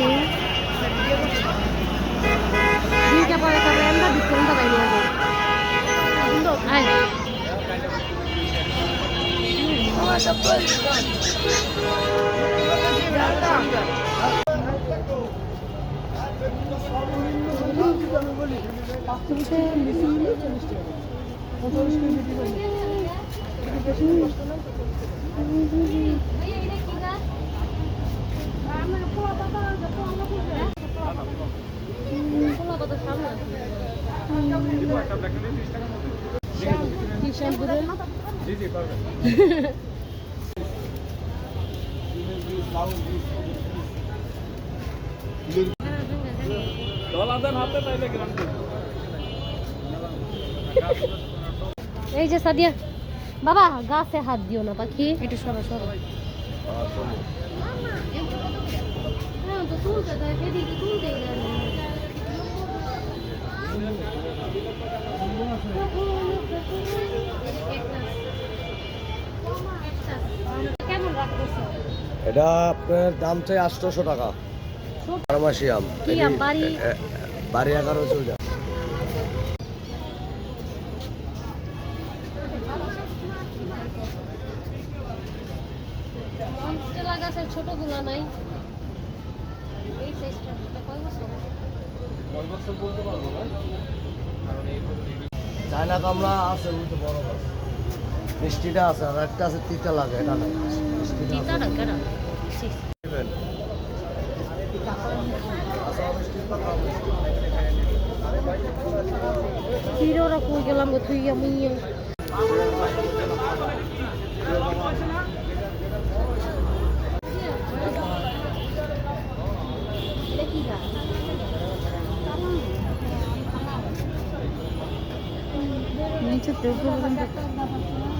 ওকে দুইটা পরে তবে আমরা বিক্রমটা বাইরে যাব আয় কি এই যে সাদিয়া বাবা গাছে হাত দিও না পাখি। একটু সরো সরো। হ্যাঁ, তো তুলতে দেয়, এদিকে তুলতেই দেয় না। কেমন রাখতেছে এটা আপনার দাম চাই আটশোশো টাকা। ছোট আম। বাড়ি- এগারো পঞ্চলা গাছের নাই এই সাইজটা এটা কয় বছর চায়না কামড়া আছে বড় মিষ্টিটা আছে আর একটা আছে তিতা লাগে এটা নাই। তিতা না কেন ওরা কই গেলাম গো থুইয়া মুইয়া অনেক সুন্দর